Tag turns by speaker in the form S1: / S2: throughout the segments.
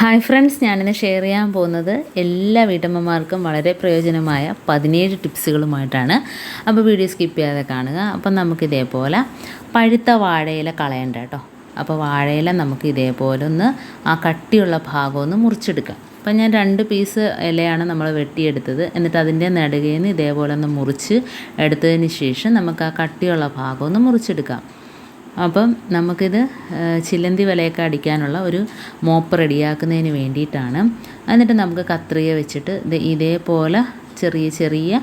S1: Hi friends ഞാനിന്ന് share ചെയ്യാൻ പോകുന്നത് എല്ലാ വീട്ടമ്മമാർക്കും വളരെ പ്രയോജനമായ പതിനേഴ് ടിപ്സുകളുമായിട്ടാണ്. അപ്പോൾ വീഡിയോ സ്കിപ്പ് ചെയ്യാതെ കാണുക. അപ്പം നമുക്ക് ഇതേപോലെ പഴുത്ത വാഴയില കളയണ്ട കേട്ടോ. അപ്പോൾ വാഴയില നമുക്ക് ഇതേപോലെ ഒന്ന് ആ കട്ടിയുള്ള ഭാഗം ഒന്ന് മുറിച്ചെടുക്കാം. അപ്പം ഞാൻ രണ്ട് പീസ് ഇലയാണ് നമ്മൾ വെട്ടിയെടുത്തത്. എന്നിട്ട് അതിന്റെ നടുകയിൽ നിന്ന് ഇതേപോലെ ഒന്ന് മുറിച്ച് എടുത്തതിന് ശേഷം നമുക്ക് ആ കട്ടിയുള്ള ഭാഗം ഒന്ന് മുറിച്ചെടുക്കാം. അപ്പം നമുക്കിത് ചിലന്തി വലയൊക്കെ അടിക്കാനുള്ള ഒരു മോപ്പ് റെഡിയാക്കുന്നതിന് വേണ്ടിയിട്ടാണ്. എന്നിട്ട് നമുക്ക് കത്രിക വെച്ചിട്ട് ഇത് ഇതേപോലെ ചെറിയ ചെറിയ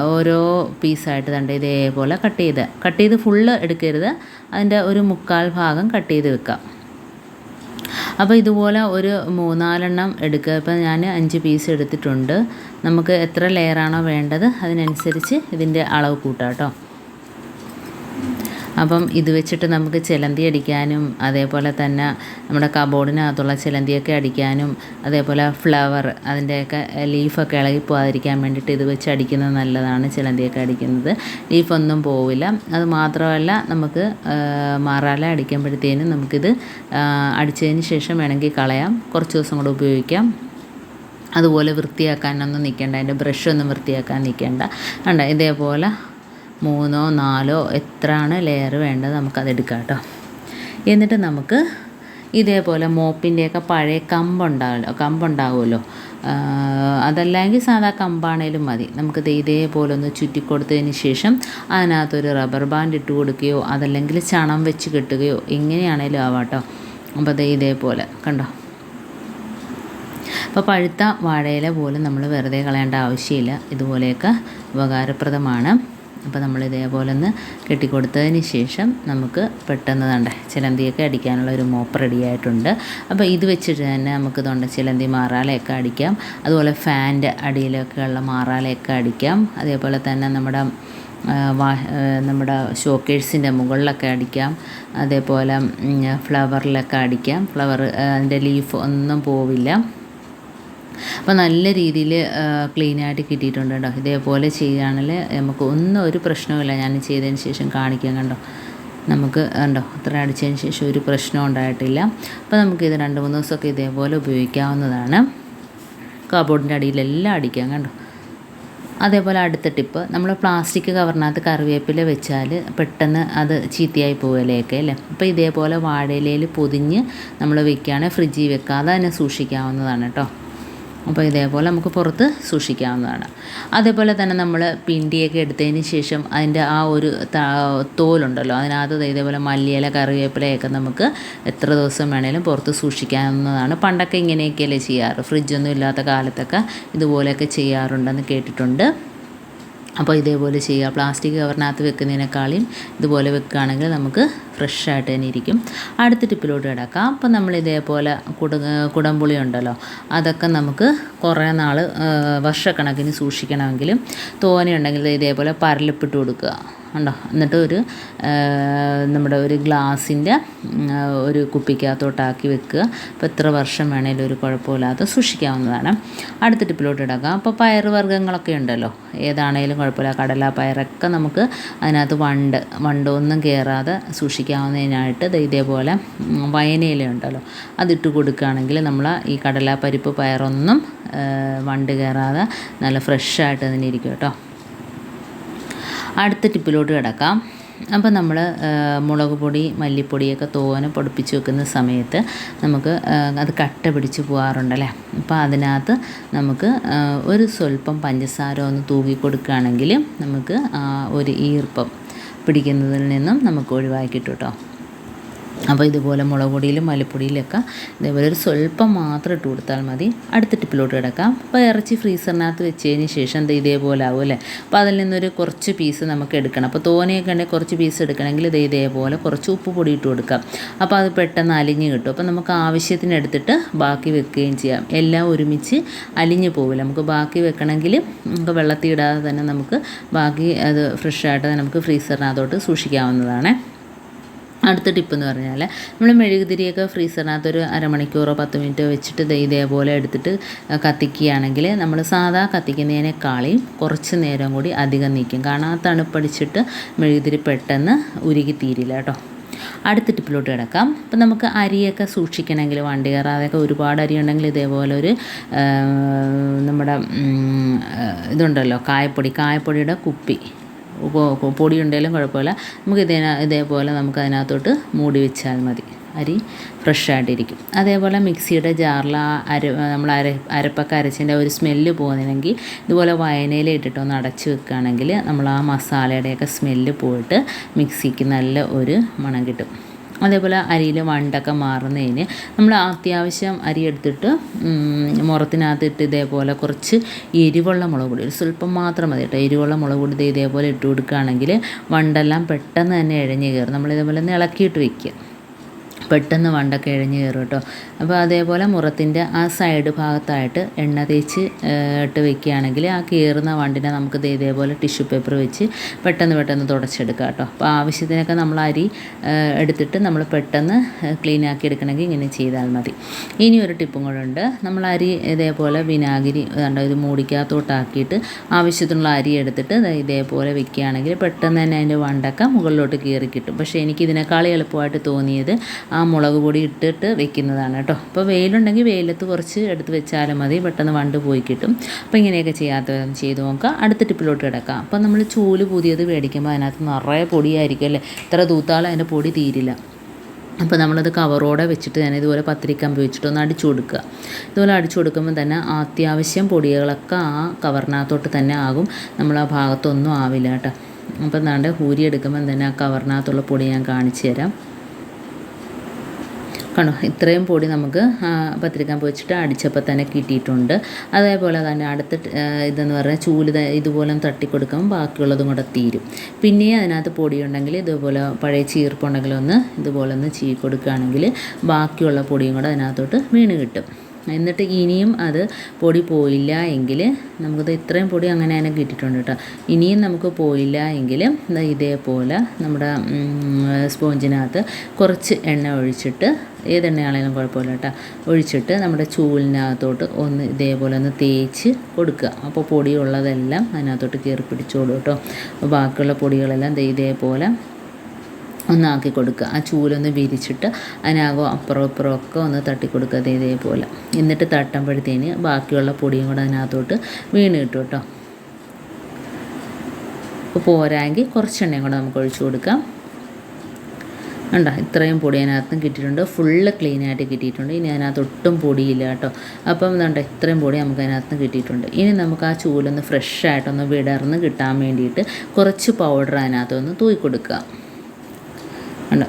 S1: ഓരോ പീസായിട്ട് തണ്ട് ഇതേപോലെ കട്ട് ചെയ്ത് കട്ട് ചെയ്ത് ഫുള്ള് എടുക്കരുത്. അതിന്റെ ഒരു മുക്കാൽ ഭാഗം കട്ട് ചെയ്ത് വെക്കാം. അപ്പോൾ ഇതുപോലെ ഒരു മൂന്നാലെണ്ണം എടുക്കുക. ഇപ്പം ഞാൻ അഞ്ച് പീസ് എടുത്തിട്ടുണ്ട്. നമുക്ക് എത്ര ലെയറാണോ വേണ്ടത് അതിനനുസരിച്ച് ഇതിന്റെ അളവ് കൂട്ടാം കേട്ടോ. അപ്പം ഇത് വെച്ചിട്ട് നമുക്ക് ചിലന്തി അടിക്കാനും അതേപോലെ തന്നെ നമ്മുടെ കബോർഡിനകത്തുള്ള ചിലന്തിയൊക്കെ അടിക്കാനും അതേപോലെ ഫ്ലവർ അതിന്റെയൊക്കെ ലീഫൊക്കെ ഇളകി പോകാതിരിക്കാൻ വേണ്ടിയിട്ട് ഇത് വെച്ച് അടിക്കുന്നത് നല്ലതാണ് ചിലന്തിയൊക്കെ അടിക്കുന്നത്. ലീഫൊന്നും പോവില്ല. അത് മാത്രമല്ല നമുക്ക് മാറാല അടിക്കുമ്പോഴത്തേനും നമുക്കിത് അടിച്ചതിന് ശേഷം വേണമെങ്കിൽ കളയാം. കുറച്ച് ദിവസം കൂടെ ഉപയോഗിക്കാം. അതുപോലെ വൃത്തിയാക്കാനൊന്നും നിൽക്കേണ്ട അതിന്റെ ബ്രഷൊന്നും വൃത്തിയാക്കാൻ നിൽക്കേണ്ട. കണ്ട? ഇതേപോലെ മൂന്നോ നാലോ എത്രയാണ് ലെയർ വേണ്ടത് നമുക്കതെടുക്കാം കേട്ടോ. എന്നിട്ട് നമുക്ക് ഇതേപോലെ മോപ്പിന്റെയൊക്കെ പഴയ കമ്പുണ്ടാവല്ലോ കമ്പുണ്ടാവുമല്ലോ. അതല്ലെങ്കിൽ സാധാ കമ്പാണേലും മതി. നമുക്കിത് ഇതേപോലെ ഒന്ന് ചുറ്റിക്കൊടുത്തതിന് ശേഷം അതിനകത്തൊരു റബ്ബർ ബാൻഡ് ഇട്ട് കൊടുക്കുകയോ അതല്ലെങ്കിൽ ചണം വെച്ച് കെട്ടുകയോ എങ്ങനെയാണേലും ആവാട്ടോ അപ്പോൾ ദേ ഇതേപോലെ കണ്ടോ? അപ്പോൾ പഴുത്ത വാഴയില പോലും നമ്മൾ വെറുതെ കളയേണ്ട ആവശ്യമില്ല. ഇതുപോലെയൊക്കെ ഉപകാരപ്രദമാണ്. അപ്പോൾ നമ്മൾ ഇതേപോലെ ഒന്ന് കെട്ടിക്കൊടുത്തതിന് ശേഷം നമുക്ക് പെട്ടെന്ന് തണ്ട ചിലന്തിയൊക്കെ അടിക്കാനുള്ള ഒരു മോപ്പ് റെഡിയായിട്ടുണ്ട് അപ്പോൾ ഇത് വെച്ചിട്ട് തന്നെ നമുക്ക് തൊണ്ട ചിലന്തി മാറാലയൊക്കെ അടിക്കാം. അതുപോലെ ഫാന്റെ അടിയിലൊക്കെ ഉള്ള മാറാലയൊക്കെ അടിക്കാം. അതേപോലെ തന്നെ നമ്മുടെ വാ നമ്മുടെ ഷോക്കേഴ്സിന്റെ മുകളിലൊക്കെ അടിക്കാം. അതേപോലെ ഫ്ലവറിലൊക്കെ അടിക്കാം. ഫ്ലവർ അതിന്റെ ലീഫ് ഒന്നും പോവില്ല. അപ്പോൾ നല്ല രീതിയിൽ ക്ലീനായിട്ട് കിട്ടിയിട്ടുണ്ട് കേട്ടോ. ഇതേപോലെ ചെയ്യുകയാണെങ്കിൽ നമുക്ക് ഒന്നും ഒരു പ്രശ്നവുമില്ല ഞാൻ ചെയ്തതിന് ശേഷം കാണിക്കാൻ കണ്ടോ. നമുക്ക് ഉണ്ടോ അത്ര അടിച്ചതിന് ശേഷം ഒരു പ്രശ്നം ഉണ്ടായിട്ടില്ല. അപ്പോൾ നമുക്ക് ഇത് രണ്ട് മൂന്ന് ദിവസമൊക്കെ ഇതേപോലെ ഉപയോഗിക്കാവുന്നതാണ്. കബോർഡിന്റെ അടിയിലെല്ലാം അടിക്കാം കണ്ടോ. അതേപോലെ അടുത്ത ടിപ്പ് നമ്മൾ പ്ലാസ്റ്റിക് കവറിനകത്ത് കറിവേപ്പില വെച്ചാൽ പെട്ടെന്ന് അത് ചീത്തയായി പോകലേക്കെ അല്ലേ? അപ്പോൾ ഇതേപോലെ വാഴയിലയിൽ പൊതിഞ്ഞ് നമ്മൾ വെക്കുകയാണെങ്കിൽ ഫ്രിഡ്ജിൽ വെക്കാതെ തന്നെ സൂക്ഷിക്കാവുന്നതാണ് കേട്ടോ. അപ്പോൾ ഇതേപോലെ നമുക്ക് പുറത്ത് സൂക്ഷിക്കാവുന്നതാണ്. അതേപോലെ തന്നെ നമ്മൾ പിണ്ടിയൊക്കെ എടുത്തതിന് ശേഷം അതിന്റെ ആ ഒരു തോലുണ്ടല്ലോ അതിനകത്ത് ഇതേപോലെ മല്ലിയില കറിവേപ്പിലയൊക്കെ നമുക്ക് എത്ര ദിവസം വേണേലും പുറത്ത് സൂക്ഷിക്കാവുന്നതാണ്. പണ്ടൊക്കെ ഇങ്ങനെയൊക്കെയല്ലേ ചെയ്യാറ്? ഫ്രിഡ്ജൊന്നും ഇല്ലാത്ത കാലത്തൊക്കെ ഇതുപോലെയൊക്കെ ചെയ്യാറുണ്ടെന്ന് കേട്ടിട്ടുണ്ട്. അപ്പോൾ ഇതേപോലെ ചെയ്യുക. പ്ലാസ്റ്റിക് കവറിനകത്ത് വെക്കുന്നതിനേക്കാളും ഇതുപോലെ വെക്കുകയാണെങ്കിൽ നമുക്ക് ഫ്രഷ് ആയിട്ട് തന്നെ ഇരിക്കും. അടുത്ത ടിപ്പിലോട്ട് കിടക്കാം. അപ്പോൾ നമ്മൾ ഇതേപോലെ കുട കുടംപുളി ഉണ്ടല്ലോ അതൊക്കെ നമുക്ക് കുറേ നാൾ വർഷക്കണക്കിന് സൂക്ഷിക്കണമെങ്കിലും തോനെയുണ്ടെങ്കിൽ ഇതേപോലെ പരലിപ്പിട്ട് കൊടുക്കുക. ഉണ്ടോ എന്നിട്ട് ഒരു നമ്മുടെ ഒരു ഗ്ലാസിന്റെ ഒരു കുപ്പിക്കകത്തോട്ടാക്കി വെക്കുക. അപ്പോൾ എത്ര വർഷം വേണേലും ഒരു കുഴപ്പമില്ലാതെ സൂക്ഷിക്കാവുന്നതാണ്. അടുത്ത ടിപ്പിലോട്ട് ഇടാക്കാം. അപ്പോൾ പയർ വർഗങ്ങളൊക്കെ ഉണ്ടല്ലോ. ഏതാണേലും കുഴപ്പമില്ല. കടല പയറൊക്കെ നമുക്ക് അതിനകത്ത് വണ്ട് വണ്ടൊന്നും കയറാതെ സൂക്ഷിക്കാവുന്നതിനായിട്ട് ഇതേപോലെ വയനയില ഉണ്ടല്ലോ. അതിട്ട് കൊടുക്കുകയാണെങ്കിൽ നമ്മൾ ഈ കടല പരിപ്പ് പയറൊന്നും വണ്ട് കയറാതെ നല്ല ഫ്രഷായിട്ട് തന്നെ ഇരിക്കും കേട്ടോ. അടുത്ത ടിപ്പിലോട്ട് കിടക്കാം. അപ്പോൾ നമ്മൾ മുളക് പൊടി മല്ലിപ്പൊടിയൊക്കെ തോനെ പൊടിപ്പിച്ച് വെക്കുന്ന സമയത്ത് നമുക്ക് അത് കട്ട പിടിച്ച് പോകാറുണ്ടല്ലേ അപ്പോൾ അതിനകത്ത് നമുക്ക് ഒരു സ്വല്പം പഞ്ചസാര ഒന്ന് തൂകി കൊടുക്കുകയാണെങ്കിൽ നമുക്ക് ഒരു ഈർപ്പം പിടിക്കുന്നതിൽ നിന്നും നമുക്ക് ഒഴിവാക്കി കിട്ടും കേട്ടോ. അപ്പോൾ ഇതുപോലെ മുളക് പൊടിയിലും മല്ലിപ്പൊടിയിലൊക്കെ ഇതേപോലെ ഒരു സ്വല്പം മാത്രം ഇട്ട് കൊടുത്താൽ മതി. അടുത്ത ടിപ്പിലോട്ട് കിടക്കാം. അപ്പോൾ ഇറച്ചി ഫ്രീസറിനകത്ത് വെച്ചതിന് ശേഷം ദേ ഇതേപോലെ ആവും അല്ലേ? അപ്പോൾ അതിൽ നിന്നൊരു കുറച്ച് പീസ് നമുക്ക് എടുക്കണം. അപ്പോൾ തോനെയൊക്കെ ഉണ്ടെങ്കിൽ കുറച്ച് പീസ് എടുക്കണമെങ്കിൽ ഇത് ഇതേപോലെ കുറച്ച് ഉപ്പ് പൊടി ഇട്ട് കൊടുക്കാം. അപ്പോൾ അത് പെട്ടെന്ന് അലിഞ്ഞ് കിട്ടും. അപ്പോൾ നമുക്ക് ആവശ്യത്തിന് എടുത്തിട്ട് ബാക്കി വെക്കുകയും ചെയ്യാം. എല്ലാം ഒരുമിച്ച് അലിഞ്ഞ് പോവില്ല. നമുക്ക് ബാക്കി വെക്കണമെങ്കിൽ നമുക്ക് വെള്ളത്തിടാതെ തന്നെ നമുക്ക് ബാക്കി അത് ഫ്രഷായിട്ട് നമുക്ക് ഫ്രീസറിനകത്തോട്ട് സൂക്ഷിക്കാവുന്നതാണ്. അടുത്ത ടിപ്പ് എന്ന് പറഞ്ഞാൽ നമ്മൾ മെഴുകുതിരിയൊക്കെ ഫ്രീസറിനകത്ത് ഒരു അരമണിക്കൂറോ പത്ത് മിനിറ്റോ വെച്ചിട്ട് ഇതേപോലെ എടുത്തിട്ട് കത്തിക്കുകയാണെങ്കിൽ നമ്മൾ സാധാ കത്തിക്കുന്നതിനേക്കാളും കുറച്ച് നേരം കൂടി അധികം നീക്കും. കാരണം ആ തണുപ്പടിച്ചിട്ട് മെഴുകുതിരി പെട്ടെന്ന് ഉരുകി തീരില്ല കേട്ടോ. അടുത്ത ടിപ്പിലോട്ട് കിടക്കാം. അപ്പം നമുക്ക് അരിയൊക്കെ സൂക്ഷിക്കണമെങ്കിൽ വണ്ടി കയറാതെയൊക്കെ ഒരുപാട് അരി ഉണ്ടെങ്കിൽ ഇതേപോലെ ഒരു നമ്മുടെ ഇതുണ്ടല്ലോ കായപ്പൊടി. കായപ്പൊടിയുടെ കുപ്പി. പൊടി ഉണ്ടെങ്കിലും കുഴപ്പമില്ല. നമുക്ക് ഇതിന ഇതേപോലെ നമുക്ക് അതിനകത്തോട്ട് മൂടി വെച്ചാൽ മതി. അരി ഫ്രഷ് ആയിട്ടിരിക്കും. അതേപോലെ മിക്സിയുടെ ജാറിൽ ആ അര നമ്മൾ അര അരപ്പൊക്കെ അരച്ചതിന്റെ ഒരു സ്മെല്ല് പോകുന്നില്ലെങ്കിൽ ഇതുപോലെ വയനയിൽ ഇട്ടിട്ടൊന്ന് അടച്ച് വെക്കുകയാണെങ്കിൽ നമ്മൾ ആ മസാലയുടെയൊക്കെ സ്മെല്ല് പോയിട്ട് മിക്സിക്ക് നല്ല ഒരു മണം കിട്ടും. അതേപോലെ അരിയിൽ വണ്ടൊക്കെ മാറുന്നതിന് നമ്മൾ അത്യാവശ്യം അരി എടുത്തിട്ട് മുറത്തിനകത്തിട്ട് ഇതേപോലെ കുറച്ച് എരിവുള്ള മുളക് പൊടി ഒരു സ്വല്പം മാത്രം മതി കേട്ടോ. എരിവുള്ള മുളക് പൊടി ഇതേപോലെ ഇട്ട് കൊടുക്കുകയാണെങ്കിൽ വണ്ടെല്ലാം പെട്ടെന്ന് തന്നെ ഇഴഞ്ഞ് കയറും. നമ്മളിതേപോലെ ഒന്ന് ഇളക്കിയിട്ട് വെക്കുക. പെട്ടെന്ന് വണ്ടൊക്കെ ഇഴഞ്ഞ് കയറും കേട്ടോ. അപ്പോൾ അതേപോലെ മുറത്തിന്റെ ആ സൈഡ് ഭാഗത്തായിട്ട് എണ്ണ തേച്ച് ഇട്ട് വെക്കുകയാണെങ്കിൽ ആ കയറുന്ന വണ്ടിനെ നമുക്ക് ഇതേപോലെ ടിഷ്യൂ പേപ്പർ വെച്ച് പെട്ടെന്ന് പെട്ടെന്ന് തുടച്ചെടുക്കാം കേട്ടോ. അപ്പോൾ ആവശ്യത്തിനൊക്കെ നമ്മൾ അരി എടുത്തിട്ട് നമ്മൾ പെട്ടെന്ന് ക്ലീൻ ആക്കി എടുക്കണമെങ്കിൽ ഇങ്ങനെ ചെയ്താൽ മതി. ഇനി ഒരു ടിപ്പും കൂടെ ഉണ്ട്. നമ്മൾ അരി ഇതേപോലെ വിനാഗിരി കണ്ടോ ഇത് മൂടിക്കകത്തോട്ടാക്കിയിട്ട് ആവശ്യത്തിനുള്ള അരി എടുത്തിട്ട് ഇതേപോലെ വെക്കുകയാണെങ്കിൽ പെട്ടെന്ന് തന്നെ അതിന്റെ വണ്ടൊക്കെ മുകളിലോട്ട് കയറി കിട്ടും. പക്ഷേ എനിക്ക് ഇതിനേക്കാൾ എളുപ്പമായിട്ട് തോന്നിയത് ആ മുളക് പൊടി ഇട്ടിട്ട് വെക്കുന്നതാണ് കേട്ടോ. അപ്പോൾ വെയിലുണ്ടെങ്കിൽ വെയിലത്ത് കുറച്ച് എടുത്ത് വെച്ചാലും മതി. പെട്ടെന്ന് വണ്ട് പോയി കിട്ടും. അപ്പോൾ ഇങ്ങനെയൊക്കെ ചെയ്യാത്തവരൊന്ന് ചെയ്ത് നോക്കുക അടുത്ത ടിപ്പിലോട്ട് കിടക്കാം. അപ്പോൾ നമ്മൾ ചൂൽ പുതിയത് മേടിക്കുമ്പോൾ അതിനകത്ത് നിറയെ പൊടിയായിരിക്കും അല്ലേ? ഇത്ര തൂത്താലും അതിന്റെ പൊടി തീരില്ല. അപ്പോൾ നമ്മളത് കവറോടെ വെച്ചിട്ട് തന്നെ ഇതുപോലെ പത്തിരിക്കമ്പ് വെച്ചിട്ട് ഒന്ന് അടിച്ചു കൊടുക്കുക. ഇതുപോലെ അടിച്ചു കൊടുക്കുമ്പോൾ തന്നെ അത്യാവശ്യം പൊടികളൊക്കെ ആ കവറിനകത്തോട്ട് തന്നെ ആകും. നമ്മൾ ആ ഭാഗത്തൊന്നും ആവില്ല കേട്ടോ. അപ്പം എന്താണ്ട് ഹൂരി എടുക്കുമ്പോൾ തന്നെ ആ കവറിനകത്തുള്ള പൊടി ഞാൻ കാണിച്ചു തരാം. കണ്ടോ? ഇത്രയും പൊടി നമുക്ക് പത്തിരിക്കാൻ വെച്ചിട്ട് അടിച്ചപ്പോൾ തന്നെ കിട്ടിയിട്ടുണ്ട്. അതേപോലെ തന്നെ അടുത്ത ഇതെന്ന് പറഞ്ഞാൽ ചൂൽ ഇതുപോലെ തട്ടിക്കൊടുക്കുമ്പോൾ ബാക്കിയുള്ളതും കൂടെ തീരും. പിന്നെ അതിനകത്ത് പൊടിയുണ്ടെങ്കിൽ ഇതുപോലെ പഴയ ചീർപ്പുണ്ടെങ്കിൽ ഒന്ന് ഇതുപോലെ ഒന്ന് ചീ കൊടുക്കുകയാണെങ്കിൽ ബാക്കിയുള്ള പൊടിയും കൂടെ അതിനകത്തോട്ട് വീണ് കിട്ടും. എന്നിട്ട് ഇനിയും അത് പൊടി പോയില്ല എങ്കിൽ നമുക്കത് ഇത്രയും പൊടി അങ്ങനെ തന്നെ കിട്ടിയിട്ടുണ്ട് കേട്ടോ. ഇനിയും നമുക്ക് പോയില്ല എങ്കിൽ ഇതേപോലെ നമ്മുടെ സ്പോഞ്ചിനകത്ത് കുറച്ച് എണ്ണ ഒഴിച്ചിട്ട് ഏതെണ്ണയാണെങ്കിലും കുഴപ്പമില്ല കേട്ടോ. ഒഴിച്ചിട്ട് നമ്മുടെ ചൂലിനകത്തോട്ട് ഒന്ന് ഇതേപോലെ ഒന്ന് തേച്ച് കൊടുക്കുക. അപ്പോൾ പൊടിയുള്ളതെല്ലാം അതിനകത്തോട്ട് കയറി പിടിച്ചോളൂ കേട്ടോ. ബാക്കിയുള്ള പൊടികളെല്ലാം ഇതേപോലെ ഒന്നാക്കി കൊടുക്കുക. ആ ചൂലൊന്ന് വിരിച്ചിട്ട് അതിനകം അപ്പുറം ഇപ്പുറം ഒക്കെ ഒന്ന് തട്ടി കൊടുക്കുക അതേ ഇതേപോലെ. എന്നിട്ട് തട്ടുമ്പോഴത്തേന് ബാക്കിയുള്ള പൊടിയും കൂടെ അതിനകത്തോട്ട് വീണ് കിട്ടും കേട്ടോ. അപ്പോൾ കുറച്ച് എണ്ണയും കൂടെ നമുക്ക് ഒഴിച്ചു കൊടുക്കാം. ഉണ്ടോ ഇത്രയും പൊടി അതിനകത്തും കിട്ടിയിട്ടുണ്ട്. ഫുള്ള് ക്ലീൻ ആയിട്ട് കിട്ടിയിട്ടുണ്ട്. ഇനി അതിനകത്ത് ഒട്ടും പൊടിയില്ല കേട്ടോ. അപ്പം എന്താ ഇത്രയും പൊടി നമുക്ക് അതിനകത്ത് കിട്ടിയിട്ടുണ്ട്. ഇനി നമുക്ക് ആ ചൂലൊന്ന് ഫ്രഷ് ആയിട്ടൊന്ന് വിടർന്ന് കിട്ടാൻ വേണ്ടിയിട്ട് കുറച്ച് പൗഡർ അതിനകത്തൊന്ന് തൂക്കി കൊടുക്കുക.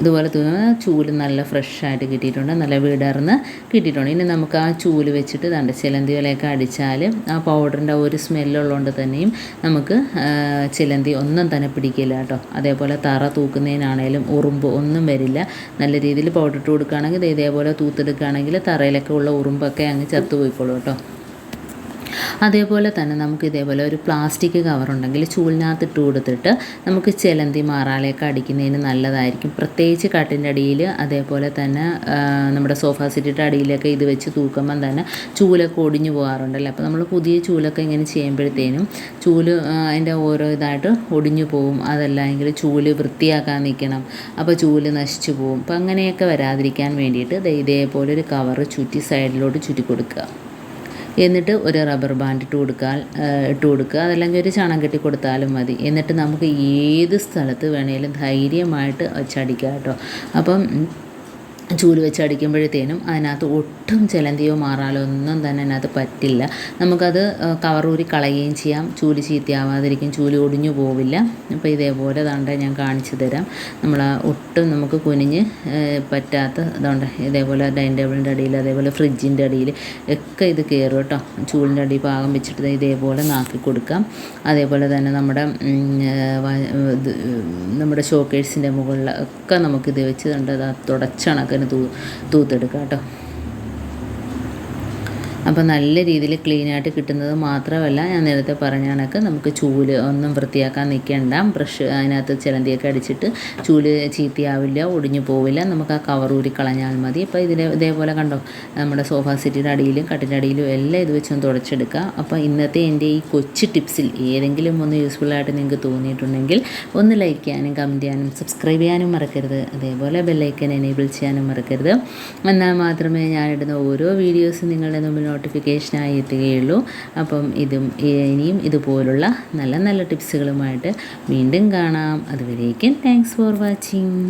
S1: ഇതുപോലെ തൂങ്ങുന്ന ചൂൽ നല്ല ഫ്രഷായിട്ട് കിട്ടിയിട്ടുണ്ട്. നല്ല വിടർന്ന് കിട്ടിയിട്ടുണ്ട്. ഇനി നമുക്ക് ആ ചൂൽ വെച്ചിട്ട് ദണ്ട് ചിലന്തി ഇലയൊക്കെ അടിച്ചാൽ ആ പൗഡറിന്റെ ഒരു സ്മെല്ലുള്ളതുകൊണ്ട് തന്നെയും നമുക്ക് ചിലന്തി ഒന്നും തന്നെ പിടിക്കില്ല കേട്ടോ. അതേപോലെ തറ തൂക്കുന്നതിനാണേലും ഉറുമ്പ് ഒന്നും വരില്ല. നല്ല രീതിയിൽ പൗഡർ ഇട്ട് കൊടുക്കുകയാണെങ്കിൽ ഇതേപോലെ തൂത്തെടുക്കുകയാണെങ്കിൽ തറയിലൊക്കെ ഉള്ള ഉറുമ്പൊക്കെ അങ്ങ് ചത്തുപോയിക്കോളൂ കേട്ടോ. അതേപോലെ തന്നെ നമുക്ക് ഇതേപോലെ ഒരു പ്ലാസ്റ്റിക് കവറുണ്ടെങ്കിൽ ചൂലിനകത്ത് ഇട്ട് കൊടുത്തിട്ട് നമുക്ക് ചിലന്തി മാറാലയൊക്കെ അടിക്കുന്നതിന് നല്ലതായിരിക്കും. പ്രത്യേകിച്ച് കട്ടിന്റെ അടിയിൽ അതേപോലെ തന്നെ നമ്മുടെ സോഫ സെറ്റിന്റെ അടിയിലൊക്കെ ഇത് വെച്ച് തൂക്കുമ്പം തന്നെ ചൂലൊക്കെ ഒടിഞ്ഞു പോകാറുണ്ടല്ലോ? അപ്പോൾ നമ്മൾ പുതിയ ചൂലൊക്കെ ഇങ്ങനെ ചെയ്യുമ്പോഴത്തേനും ചൂൽ അതിന്റെ ഓരോ ഇതായിട്ട് ഒടിഞ്ഞു പോകും അതല്ലെങ്കിൽ ചൂൽ വൃത്തിയാക്കാൻ നിൽക്കണം. അപ്പോൾ ചൂൽ നശിച്ചു പോകും അപ്പോൾ അങ്ങനെയൊക്കെ വരാതിരിക്കാൻ വേണ്ടിയിട്ട് ഇതേപോലെ ഒരു കവറ് ചുറ്റി സൈഡിലോട്ട് ചുറ്റി കൊടുക്കുക. എന്നിട്ട് ഒരു റബ്ബർ ബാൻഡ് ഇട്ട് കൊടുക്കാൻ ഇട്ട് കൊടുക്കുക. അതല്ലെങ്കിൽ ഒരു ചണം കെട്ടി കൊടുത്താലും മതി. എന്നിട്ട് നമുക്ക് ഏത് സ്ഥലത്ത് വേണേലും ധൈര്യമായിട്ട് ചടിക്കാം കേട്ടോ. അപ്പം ചൂൽ വെച്ച് അടിക്കുമ്പോഴത്തേനും അതിനകത്ത് ഒട്ടും ചിലന്തിയോ മാറാലോ ഒന്നും തന്നെ അതിനകത്ത് പറ്റില്ല. നമുക്കത് കവറൂരി കളയുകയും ചെയ്യാം. ചൂൽ ചീത്തയാവാതിരിക്കും ചൂൽ ഒടിഞ്ഞു പോവില്ല. അപ്പോൾ ഇതേപോലെ ദാണ്ട ഞാൻ കാണിച്ചു തരാം. നമ്മൾ ഒട്ടും നമുക്ക് കുനിഞ്ഞ് പറ്റാത്ത ഇതുണ്ട് ഇതേപോലെ ഡൈനിങ് ടേബിളിന്റെ അടിയിൽ അതേപോലെ ഫ്രിഡ്ജിന്റെ അടിയിൽ ഒക്കെ ഇത് കയറും കേട്ടോ. ചൂലിന്റെ അടി പാകം വെച്ചിട്ട് ഇതേപോലെ നാക്കി കൊടുക്കാം. അതേപോലെ തന്നെ നമ്മുടെ നമ്മുടെ ഷോക്കേഴ്സിന്റെ മുകളിൽ ഒക്കെ നമുക്കിത് വെച്ച് കണ്ട് അത് തുടച്ചണക്കിന് തൂ തൂത്തെടുക്കാം കേട്ടോ. അപ്പോൾ നല്ല രീതിയിൽ ക്ലീനായിട്ട് കിട്ടുന്നത് മാത്രമല്ല ഞാൻ നേരത്തെ പറഞ്ഞ കണക്ക് നമുക്ക് ചൂൽ ഒന്നും വൃത്തിയാക്കാൻ നിൽക്കേണ്ട ബ്രഷ് അതിനകത്ത് ചിലന്തിയൊക്കെ അടിച്ചിട്ട് ചൂൽ ചീത്തയാവില്ല ഒടിഞ്ഞു പോവില്ല. നമുക്ക് ആ കവർ ഊരി കളഞ്ഞാൽ മതി. അപ്പോൾ ഇതിൽ ഇതേപോലെ കണ്ടോ നമ്മുടെ സോഫ സെറ്റിന്റെ അടിയിലും കട്ടിന്റെ അടിയിലും എല്ലാം ഇത് വെച്ചൊന്ന് തുടച്ചെടുക്കുക. അപ്പോൾ ഇന്നത്തെ എന്റെ ഈ കൊച്ചു ടിപ്സിൽ ഏതെങ്കിലും ഒന്ന് യൂസ്ഫുൾ ആയിട്ട് നിങ്ങൾക്ക് തോന്നിയിട്ടുണ്ടെങ്കിൽ ഒന്ന് ലൈക്ക് ചെയ്യാനും കമന്റ് ചെയ്യാനും സബ്സ്ക്രൈബ് ചെയ്യാനും മറക്കരുത്. അതേപോലെ ബെല്ലൈക്കൻ എനേബിൾ ചെയ്യാനും മറക്കരുത്. എന്നാൽ മാത്രമേ ഞാനിടുന്ന ഓരോ വീഡിയോസും നിങ്ങളുടെ മുമ്പിൽ നോട്ടിഫിക്കേഷനായി എത്തുകയുള്ളൂ. അപ്പം ഇതും ഇനിയും ഇതുപോലുള്ള നല്ല നല്ല ടിപ്സുകളുമായിട്ട് വീണ്ടും കാണാം. അതുവരേക്കും താങ്ക്സ് ഫോർ വാച്ചിങ്